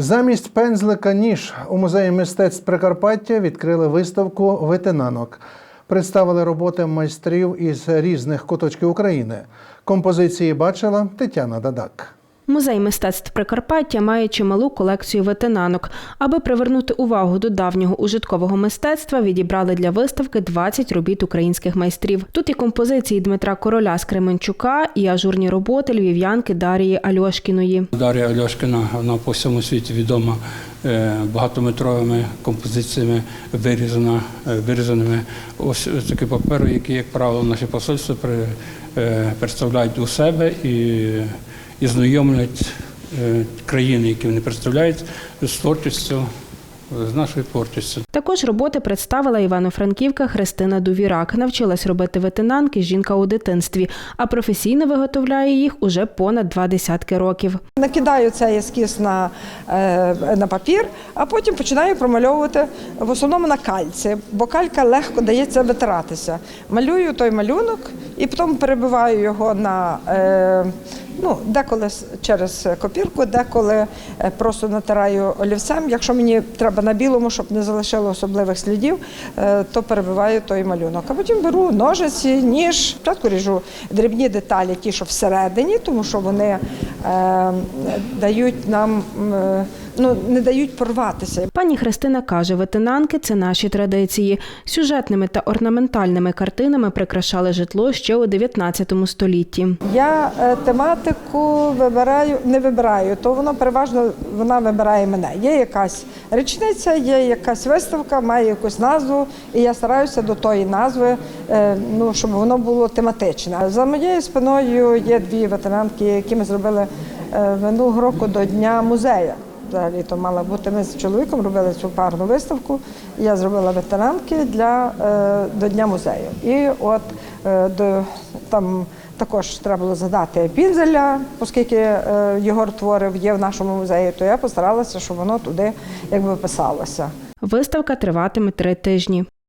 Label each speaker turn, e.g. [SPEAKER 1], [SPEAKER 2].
[SPEAKER 1] Замість пензлика ніж у музеї мистецтв Прикарпаття відкрили виставку витинанок. Представили роботи майстрів із різних куточків України. Композиції бачила Тетяна Дадак.
[SPEAKER 2] Музей мистецтв Прикарпаття має чималу колекцію ветенанок. Аби привернути увагу до давнього ужиткового мистецтва, відібрали для виставки 20 робіт українських майстрів. Тут і композиції Дмитра Короля з Кременчука, і ажурні роботи львів'янки Дарії Альошкіної.
[SPEAKER 3] Дар'я Альошкіна, вона по всьому світі відома е, багатометровими композиціями, вирізана, е, вирізаними ось такі паперу, які, як правило, наші посольства е, представляють у себе і, і знайомлять е, країни, які вони представляють, з творчістю, з нашою творчістю.
[SPEAKER 2] Також роботи представила івано-франківка Христина Дувірак. Навчилась робити ветенанки жінка у дитинстві, а професійно виготовляє їх уже понад два десятки років.
[SPEAKER 4] Накидаю цей ескіз на, е, на папір, а потім починаю промальовувати в основному на кальці, бо калька легко дається витиратися. Малюю той малюнок і потім перебиваю його на е, ну, деколи через копірку, деколи е, просто натираю олівцем. Якщо мені треба на білому, щоб не залишило особливих слідів, е, то перебиваю той малюнок. А потім беру ножиці, ніж. Спочатку ріжу дрібні деталі, ті, що всередині, тому що вони е, дають нам е, ну, не дають порватися.
[SPEAKER 2] Пані Христина каже, ветенанки це наші традиції. Сюжетними та орнаментальними картинами прикрашали житло ще у 19 столітті.
[SPEAKER 4] Я е, тематику вибираю, не вибираю, то воно переважно вона вибирає мене. Є якась річниця, є якась виставка, має якусь назву, і я стараюся до тої назви, е, ну, щоб воно було тематичне. За моєю спиною є дві ветеранки, які ми зробили минулого року до Дня музею. Взагалі то мала бути. Ми з чоловіком робили цю парну виставку. Я зробила ветеранки для е, до Дня музею. І от е, до там також треба було задати пінзеля, оскільки е, Єгор творив є в нашому музеї, то я постаралася, щоб воно туди якби писалося.
[SPEAKER 2] Виставка триватиме три тижні.